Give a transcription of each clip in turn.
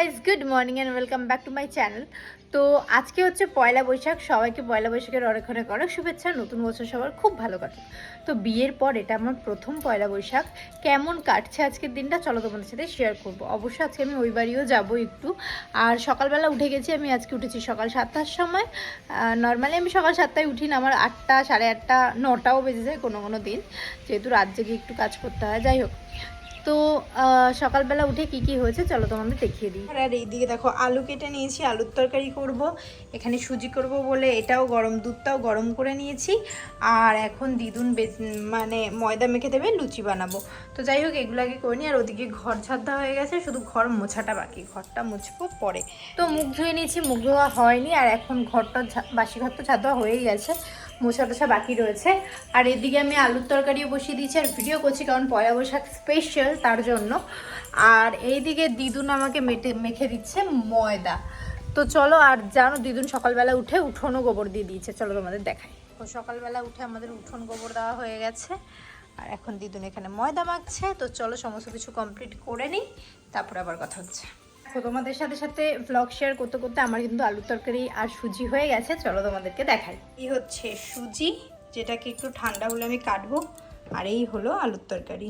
Guys good morning and welcome back to my channel তো আজকে হচ্ছে পয়লা বৈশাখ, সবাইকে পয়লা বৈশাখের অনেক অনেক অনেক শুভেচ্ছা, নতুন বছর সবার খুব ভালো কাটুক। তো বিয়ের পর এটা আমার প্রথম পয়লা বৈশাখ, কেমন কাটছে আজকের দিনটা চলো তোমাদের সাথে শেয়ার করব। অবশ্যই আজকে আমি ওই বাড়িও যাব একটু, আর সকালবেলা উঠে গেছি, আমি আজকে উঠেছি সকাল সাতটার সময়। নর্মালি আমি সকাল সাতটায় উঠি না, আমার আটটা, সাড়ে আটটা, নটাও বেজে যায় কোনো কোনো দিন, যেহেতু রাত জেগে একটু কাজ করতে হয়, যাই হোক। তো সকালবেলা উঠে কি কি হয়েছে চলো তোমাদের দেখিয়ে দিই। আর এইদিকে দেখো আলু কেটে নিয়েছি আলুর তরকারি করব এখানে সুজি করব বলে এটাও গরম দুধটাও গরম করে নিয়েছি আর এখন দিদুন বে- মানে ময়দা মেখে দেবে লুচি বানাবো। তো যাই হোক এগুলো আগে করে নিই আর ওদিকে ঘর ছাদ্দা হয়ে গেছে শুধু ঘর মোছাটা বাকি ঘরটা মুছবো পরে। তো মুখ ধুয়ে নিয়েছি মুখ ধোয়া হয়নি আর এখন ঘরটা বাসি ঘর তো ছাদ হয়েই গেছে। মোছা টোছা বাকি রয়েছে। আর এদিকে আমি আলুর তরকারিও বসিয়ে দিয়েছি, আর ভিডিও করছি কারণ পয়লা বৈশাখ স্পেশাল তার জন্য। আর এইদিকে দিদুন আমাকে মেটে, মেখে দিচ্ছে ময়দা। তো চলো, আর জানো দিদুন সকালবেলা উঠে উঠোনও গোবর দিয়ে দিয়েছে। চলো তোমাদের দেখাই। তো সকালবেলা উঠে আমাদের উঠোন গোবর দেওয়া হয়ে গেছে। আর এখন দিদুন এখানে ময়দা মাখছে। তো চলো সমস্ত কিছু কমপ্লিট করে নিই, তারপর আবার কথা হচ্ছে। তো তোমাদের সাথে সাথে ব্লগ শেয়ার করতে করতে আমার কিন্তু আলুর তরকারি আর সুজি হয়ে গেছে। চলো তোমাদেরকে দেখাই। এই হচ্ছে সুজি যেটাকে একটু ঠান্ডা হলে আমি কাটবো আর এই হলো আলুর তরকারি।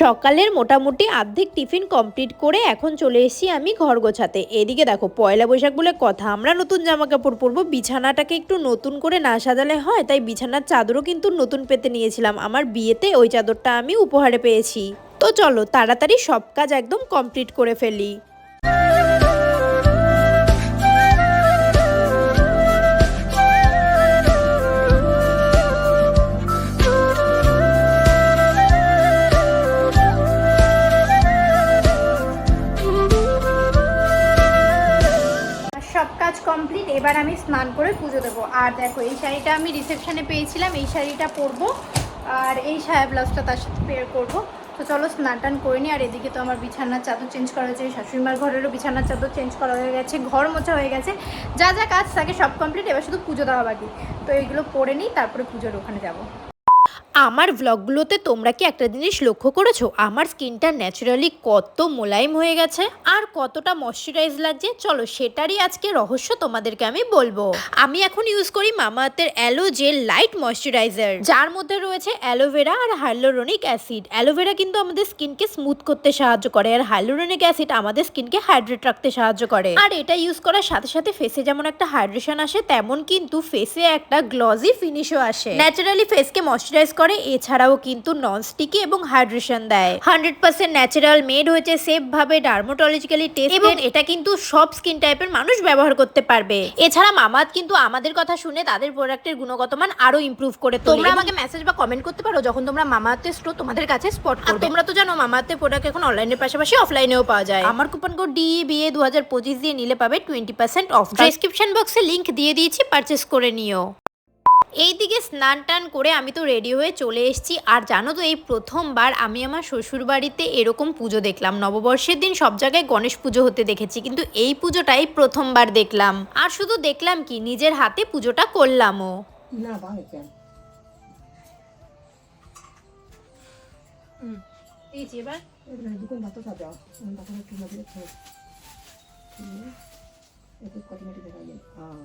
সকালের মোটামুটি অর্ধেক টিফিন কমপ্লিট করে এখন চলে এসেছি আমি ঘর গোছাতে। এদিকে দেখো পয়লা বৈশাখ বলে কথা। আমরা নতুন জামা কাপড় পরবো বিছানাটাকে একটু নতুন করে না সাজালে হয় তাই বিছানার চাদরও কিন্তু নতুন পেতে নিয়েছিলাম। আমার বিয়েতে ওই চাদরটা আমি উপহারে পেয়েছি। তো চলো তাড়াতাড়ি সব কাজ একদম কমপ্লিট করে ফেলি। কাজ কমপ্লিট, এবার আমি স্নান করে পুজো দেবো। আর দেখো, এই শাড়িটা আমি রিসেপশানে পেয়েছিলাম, এই শাড়িটা পরবো, আর এই সায়া ব্লাউজটা তার সাথে পেয়ার করব। তো চলো স্নান টান করে নিই আর এদিকে তো আমার বিছানার চাদর চেঞ্জ করা হয়েছে, শাশুড়িমার ঘরেরও বিছানার চাদর চেঞ্জ করা হয়ে গেছে, ঘর মোছা হয়ে গেছে, যা যা কাজ থাকে সব কমপ্লিট এবার শুধু পুজো দেওয়া বাকি। তো এইগুলো পরে নিই তারপরে পুজোর ওখানে যাব। আমার ভ্লগগুলোতে তোমরা কি একটা জিনিস লক্ষ্য করেছ? আমার স্কিনটা ন্যাচারালি কত মোলায়েম হয়ে গেছে আর কতটা ময়শ্চারাইজ লাগছে? চলো সেটারই আজকে রহস্য তোমাদেরকে আমি বলব। আমি এখন ইউজ করি মামাআর্থের অ্যালো জেল লাইট ময়শ্চারাইজার যার মধ্যে রয়েছে অ্যালোভেরা আর হাইলোরনিক অ্যাসিড অ্যালোভেরা কিন্তু আমাদের স্কিনকে স্মুথ করতে সাহায্য করে আর হাইলোরনিক অ্যাসিড আমাদের স্কিনকে হাইড্রেট রাখতে সাহায্য করে। আর এটা ইউজ করার সাথে সাথে ফেসে যেমন একটা হাইড্রেশন আসে, তেমন কিন্তু ফেসে একটা গ্লজি ফিনিশও আসে। ন্যাচারালি ফেসকে ময়শ্চারাইজ করে এছাড়াও কিন্তু নন স্টিকি এবং হাইড্রেশন দেয়। হান্ড্রেড পার্সেন্ট ন্যাচারাল মেড হয়েছে সেফ ভাবে ডার্মোটোলজিক্যালি টেস্ট এবং এটা কিন্তু সব স্কিন টাইপের মানুষ ব্যবহার করতে পারবে। এছাড়া মামাত কিন্তু আমাদের কথা শুনে তাদের প্রোডাক্টের গুণগত মান আরও ইমপ্রুভ করে তোমরা আমাকে মেসেজ বা কমেন্ট করতে পারো যখন তোমরা মামাতে স্টোর তোমাদের কাছে স্পট করবে। তোমরা তো জানো মামাতে প্রোডাক্ট এখন অনলাইনের পাশাপাশি অফলাইনেও পাওয়া যায়। আমার কুপন কোড ডিএ বিএ দু হাজার পঁচিশ দিয়ে নিলে পাবে টোয়েন্টি পার্সেন্ট অফ ডেসক্রিপশন বক্সে লিংক দিয়ে দিয়েছি পারচেস করে নিও। এইদিকে স্নান টান করে আমি তো রেডি হয়ে চলে এসেছি। আর জানো তো এই প্রথমবার আমি আমার শ্বশুর বাড়িতে এরকম পুজো দেখলাম। নববর্ষের দিন সব জায়গায় গণেশ পুজো হতে দেখেছি কিন্তু এই পুজোটাই প্রথমবার দেখলাম। আর শুধু দেখলাম কি নিজের হাতে পুজোটা করলামও। না এবার। ভাত একটু মধ্যে রেখে একটু দেখা যায় হ্যাঁ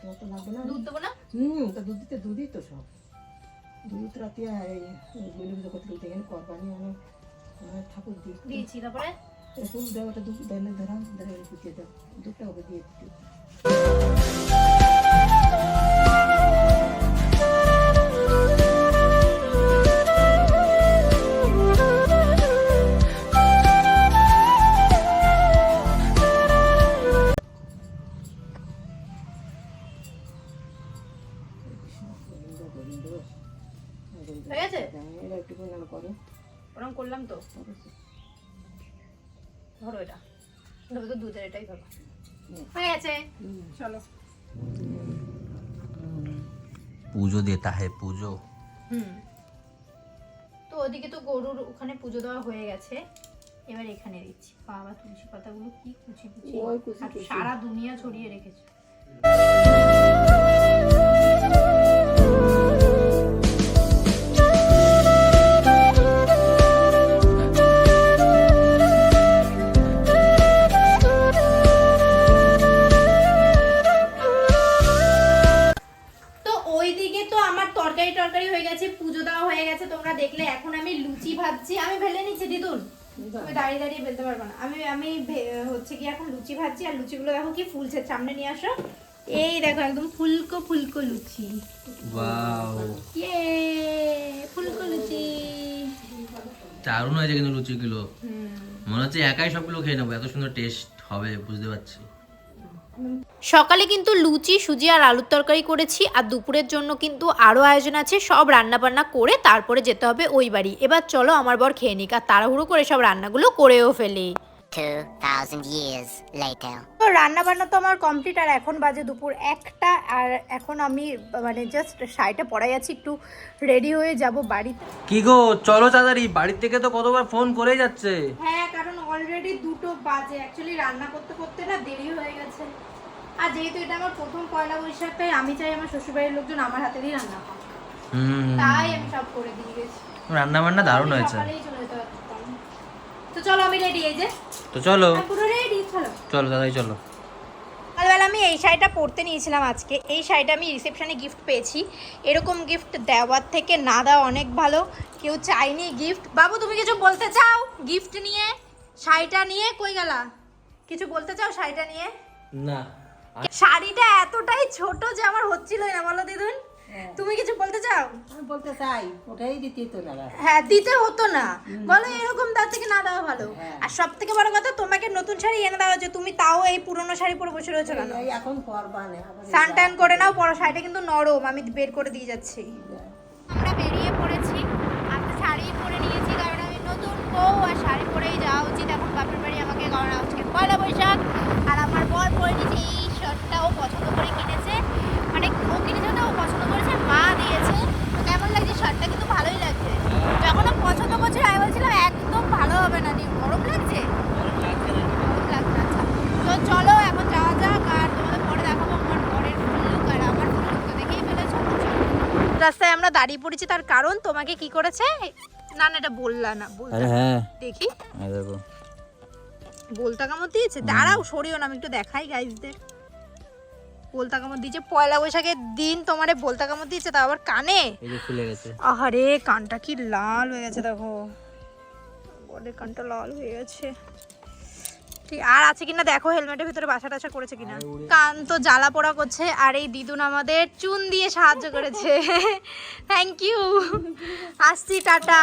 তোমার তো লাগবে না। দুধ দেবো না? হুম তা দুধ দিতে দুধই তো সব। দুধ রাতে বুঝে করতে বলতে এখানে অনেক অনেক ঠাকুর দিই দিয়েছি তারপরে? ফুল দেওয়া ওটা দুধ দেয় না ধরা ধরে ফুটিয়ে দাও। দুধটা হবে দিয়ে দিতে এটাই ধরো। হয়ে গেছে। চলো। পুজো দেতা है পুজো। হুম। তো ওদিকে তো গরুর ওখানে পুজো দেওয়া হয়ে গেছে। এবার এখানে দিচ্ছি। বাবা তুলসী পাতাগুলো কি কুচি কুচি। সারা দুনিয়া ছড়িয়ে রেখেছে। ভাজছি আর লুচিগুলো দেখো কি ফুলছে সামনে নিয়ে আসো। এই দেখো একদম ফুলকো ফুলকো লুচি। ওয়াও। ইয়ে ফুলকো লুচি। দারুণ হয়েছে কিন্তু লুচিগুলো। মনে হচ্ছে একাই সবগুলো খেয়ে নেব এত সুন্দর টেস্ট হবে বুঝতে পারছি। সকালে কিন্তু লুচি সুজি আর আলুর তরকারি করেছি আর দুপুরের জন্য কিন্তু আরও আয়োজন আছে সব রান্না বান্না করে তারপরে যেতে হবে ওই বাড়ি। এবার চলো আমার বর খেয়ে নিক আর তাড়াহুড়ো করে সব রান্নাগুলো করেও ফেলি। 2,000 years later. তো রান্না বান্না তো আমার কমপ্লিট আর এখন বাজে দুপুর একটা আর এখন আমি মানে জাস্ট শাড়িটা পরাই আছি একটু রেডি হয়ে যাব বাড়িতে। কি গো চলো তাড়াতাড়ি বাড়ির থেকে তো কতবার ফোন করেই যাচ্ছে। হ্যাঁ কারণ অলরেডি দুটো বাজে অ্যাকচুয়ালি রান্না করতে করতে না দেরি হয়ে গেছে। আর যেহেতু এটা আমার প্রথম পয়লা বৈশাখ তাই আমি চাই আমার শ্বশুরবাড়ির লোকজন আমার হাতেরই রান্না হুম। তাই আমি সব করে দিয়ে গেছি। রান্না বান্না দারুণ হয়েছে। তো চলো আমি রেডি এই যে। তো চলো। চলো। দাদাই চলো। সকালবেলা আমি এই শাড়িটা পরতে নিয়েছিলাম আজকে। এই শাড়িটা আমি রিসেপশনে গিফট পেয়েছি। এরকম গিফট দেওয়ার থেকে না দেওয়া অনেক ভালো। কেউ চাইনি গিফট বাবু তুমি কিছু বলতে চাও গিফট নিয়ে? শাড়িটা নিয়ে কই গেলা? কিছু বলতে চাও শাড়িটা নিয়ে? না। শাড়িটা এতটাই ছোট যে আমার হচ্ছিলই না বলো দিদুন। তুমি কিছু বলতে চাও? আমি বলতে চাই ওটাই দিতে তো না হ্যাঁ দিতে হতো না। বলো এরকম তার থেকে না দেওয়া ভালো। আর সব থেকে বড় কথা তোমাকে নতুন শাড়ি এনে দেওয়া যে তুমি তাও এই পুরনো শাড়ি পরে বসে রয়েছো কেন? এখন পরবা না সান টান করে নাও পরো। শাড়িটা কিন্তু নরম আমি বের করে দিয়ে যাচ্ছি। আমরা বেরিয়ে পড়েছি আমি তো শাড়ি পরে নিয়েছি কারণ আমি নতুন বউ আর শাড়ি পরেই যাওয়া উচিত এখন বাপের বাড়ি আমাকে কারণ আজকে পয়লা বৈশাখ আর আমার বর পরে নিয়েছে এই শার্টটা ও পছন্দ করে কিনেছে মানে ও কিনেছে না ও পছন্দ করেছে মা দিয়েছে তো কেমন লাগছে শার্টটা কিন্তু ভালোই লাগছে যখন ও পছন্দ করছিল আমি বলছিলাম একদম ভালো হবে না নি গরম লাগছে গরম লাগছে আচ্ছা তো চলো এখন যাওয়া যাক আর তোমাদের পরে দেখাবো আমার বরের ফুল লুক আর আমার ফুল লুক তো দেখেই ফেলেছো চলো। রাস্তায় আমরা দাঁড়িয়ে পড়েছি তার কারণ তোমাকে কি করেছে? না না এটা বললা না বলতা আরে হ্যাঁ। দেখি। দেখো। বলতা কামড় দিয়েছে? দাঁড়াও সরিও না আমি একটু দেখাই গাইজদের বলতা কামড় দিয়েছে পয়লা বৈশাখের দিন তোমারে বলতা কামড় দিয়েছে তা আবার কানে? ফুলে গেছে। আহারে কানটা কি লাল হয়ে গেছে দেখো। বলের কানটা লাল হয়ে গেছে। ঠিক আর আছে কিনা দেখো হেলমেটের ভিতরে বাসা টাসা করেছে কিনা। কান তো জ্বালা পোড়া করছে আর এই দিদুন আমাদের চুন দিয়ে সাহায্য করেছে। থ্যাংক ইউ আসছি টাটা।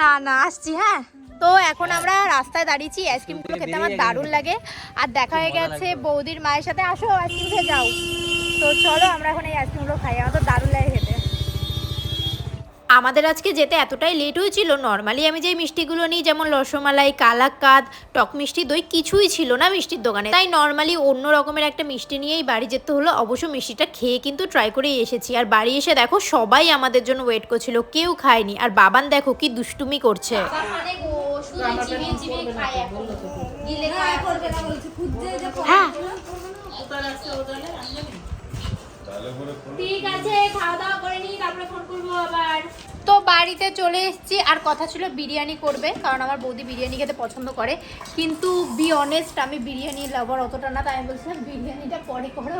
না না আসছি হ্যাঁ। তো এখন আমরা রাস্তায় দাঁড়িয়েছি আইসক্রিমগুলো খেতে আমার দারুণ লাগে। আর দেখা হয়ে গেছে বৌদির মায়ের সাথে। আসো আইসক্রিম খেয়ে যাও। তো চলো আমরা এখন এই আইসক্রিমগুলো খাই আমার তো দারুণ লাগে খেতে। আমাদের আজকে যেতে এতটাই লেট হয়েছিল নর্মালি আমি যে মিষ্টিগুলো নিই, যেমন রসমালাই কালাকাদ টক মিষ্টি, দই কিছুই ছিল না মিষ্টির দোকানে। তাই নর্মালি অন্য রকমের একটা মিষ্টি নিয়েই বাড়ি যেতে হলো। অবশ্য মিষ্টিটা খেয়ে কিন্তু ট্রাই করেই এসেছি। আর বাড়ি এসে দেখো, সবাই আমাদের জন্য ওয়েট করছিল, কেউ খায়নি। আর বাবান দেখো কি দুষ্টুমি করছে। হ্যাঁ। ঠিক আছে খাওয়া দাওয়া করে নিই, তারপরে ফোন করব আবার। তো বাড়িতে চলে এসেছি, আর কথা ছিল বিরিয়ানি করবে, কারণ আমার বৌদি বিরিয়ানি খেতে পছন্দ করে। কিন্তু বি অনেস্ট আমি বিরিয়ানি লাভার অতটা না, তাই আমি বলছিলাম, বিরিয়ানিটা পরে করো।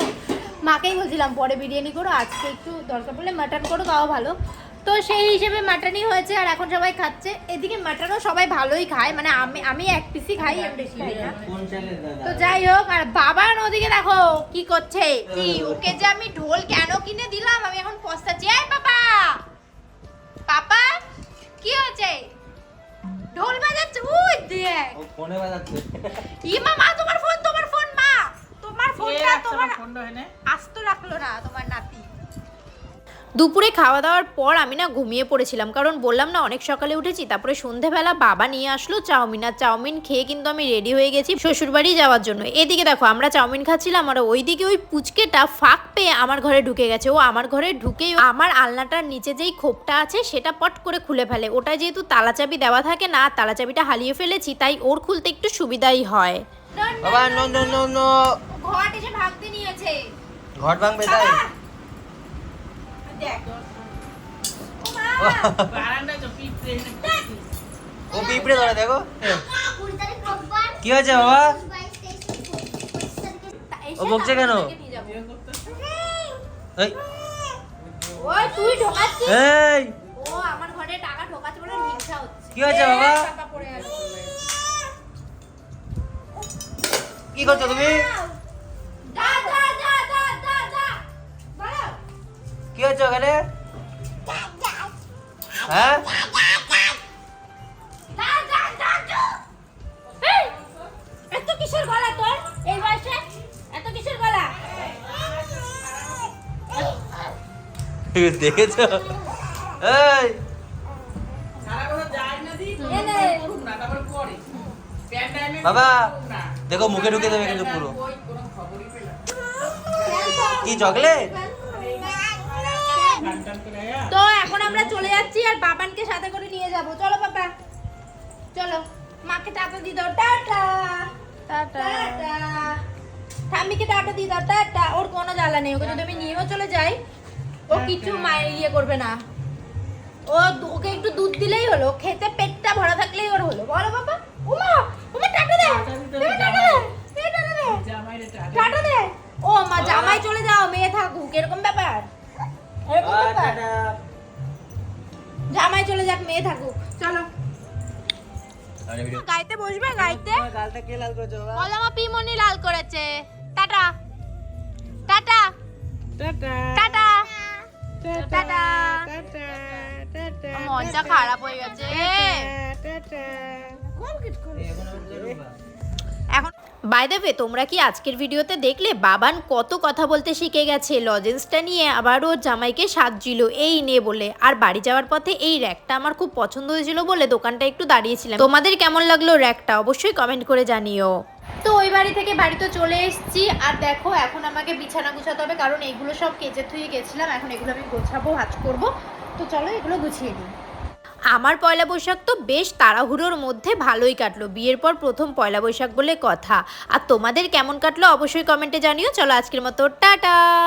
মাকেই বলছিলাম, পরে বিরিয়ানি করো, আজকে একটু দরকার পড়লে মাটন করো, তাও ভালো। তো সেই হিসেবে মাটনই হয়েছে আর এখন সবাই খাচ্ছে। এদিকে মাটনও সবাই ভালোই খায় মানে আমি আমি এক পিসই খাই বেশি খাই না। তো যাই হোক আর বাবা ওদিকে দেখো কি করছে। কি ওকে যে আমি ঢোল কেন কিনে দিলাম আমি এখন পস্তাচ্ছি। এই বাবা! পাপা কি হয়েছে? ঢোল বাজাচ্ছে ওই দেখ। ফোনে বাজাচ্ছে। ই মা মা তোমার ফোন তোমার ফোন মা। তোমার ফোনটা তোমার আস্ত রাখল না তোমার নাতি। দুপুরে খাওয়া দাওয়ার পর আমি না ঘুমিয়ে পড়েছিলাম কারণ বললাম না অনেক সকালে উঠেছি তারপরে সন্ধেবেলা বাবা নিয়ে আসলো চাউমিন আর চাউমিন খেয়ে কিন্তু আমি রেডি হয়ে গেছি শ্বশুরবাড়ি যাওয়ার জন্য। এদিকে দেখো আমরা চাউমিন খাচ্ছিলাম আর ওইদিকে ওই পুচকেটা ফাঁক পেয়ে আমার ঘরে ঢুকে গেছে। ও আমার ঘরে ঢুকে আমার আলনাটার নিচে যেই খোপটা আছে সেটা পট করে খুলে ফেলে। ওটা যেহেতু তালাচাবি দেওয়া থাকে না তালা চাবিটা হারিয়ে ফেলেছি তাই ওর খুলতে একটু সুবিধাই হয়। বাবা নো নো নো নো। ঘট এসে ভাগতে নিয়েছে। ঘট ভাঙবে তাই? ও পিঁপড়ে ধরে দেখো। কি হয়েছে বাবা? ও বকছে কেন? এই। কি হয়েছে বাবা? কি করছ তুমি? কি হচ্ছে ওখানে? হ্যাঁ? এত কিসের গলা তোর? এই বয়সে এত কিসের গলা? দেখেছ? এই! বাবা দেখো মুখে ঢুকে দেবে কিন্তু পুরো। কি চকলেট তো এখন আমরা চলে যাচ্ছি আর বাবানকে সাথে করে নিয়ে যাব। চলো বাবা। চলো। মাকে টাটা দিয়ে দাও। টাটা। টাটা। ঠাম্মিকে টাটা দিয়ে দাও। টাটা। ওর কোনো জ্বালা নেই। ওকে যদি আমি নিয়েও চলে যাই ও কিছু মায়ের ইয়ে করবে না। ও ওকে একটু দুধ দিলেই হলো। খেতে পেটটা ভরা থাকলেই ওর হলো। বলো বাবা। উমা! উমা টাটা দে। টাটা দে। দে, টাটা দে। টাটা দে। ও মা জামাই চলে যাও। মেয়ে থাকুক। এরকম ব্যাপার। এরকম ব্যাপার। জামাই চলে যাক মেয়ে থাকুক। চলো। গাইতে বসবে গাইতে? গালটা কে লাল করেছ বাবা? বলো মা পিমনি লাল করেছে। টাটা। টাটা। টাটা। টাটা। টাটা। মনটা খারাপ হয়ে গেছে। এখন বাই তোমরা কি আজকের ভিডিওতে দেখলে বাবান কত কথা বলতে শিখে গেছে লজেন্সটা নিয়ে আবার ওর জামাইকে সাজছিল, এই নে বলে। আর বাড়ি যাওয়ার পথে এই র্যাকটা আমার খুব পছন্দ হয়েছিল বলে দোকানটা একটু দাঁড়িয়েছিলাম। তোমাদের কেমন লাগল র্যাকটা অবশ্যই কমেন্ট করে জানিও। তো ওই বাড়ি থেকে বাড়িতে চলে এসেছি। আর দেখো, এখন আমাকে বিছানা গুছাতে হবে, কারণ এগুলো সব কেচে থুয়ে গেছিলাম। এখন এগুলো আমি গোছাবো, ভাজ করব। তো চলো এগুলো গুছিয়ে নিই। আমার পয়লা বৈশাখ তো বেশ তাড়াহুড়োর মধ্যে ভালোই কাটলো। বিয়ের পর প্রথম পয়লা বৈশাখ বলে কথা। আর তোমাদের কেমন কাটলো অবশ্যই কমেন্টে জানিও। চলো আজকের মতো, টাটা!